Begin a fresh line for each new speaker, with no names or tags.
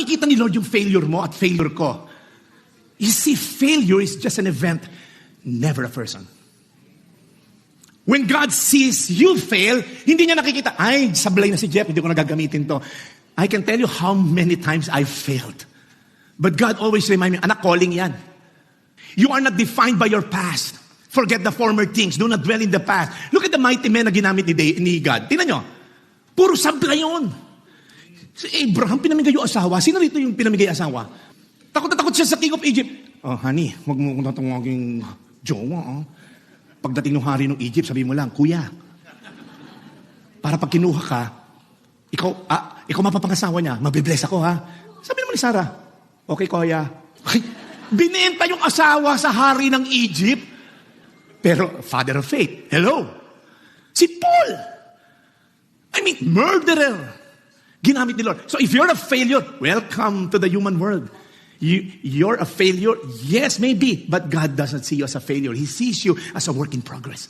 nakikita ni Lord yung failure mo at failure ko. You see, failure is just an event, never a person. When God sees you fail, hindi niya nakikita, ay, sablay na si Jeff, hindi ko nagagamitin to. I can tell you how many times I failed. But God always remind me, anak, calling yan. You are not defined by your past. Forget the former things. Do not dwell in the past. Look at the mighty men na ginamit ni, Day, ni God. Tingnan nyo. Puro sabla yun. Si Abraham, pinamigay yung asawa. Sino rito yung pinamigay asawa? Takot na takot siya sa king of Egypt. Oh, honey, wag mo kong tatawagin jowa. Oh. Pagdating ng hari ng Egypt, sabi mo lang, Kuya, para pag kinuha ka, ikaw, ah, ikaw mapapangasawa niya, mabibless ako ha. Sabi naman ni Sarah, okay, Kuya. Ay, yung asawa sa hari ng Egypt. Pero, father of faith. Hello. Si Paul. I mean, murderer. Ginamit ni Lord. So if you're a failure, welcome to the human world. You, you're a failure, yes, maybe, but God doesn't see you as a failure. He sees you as a work in progress.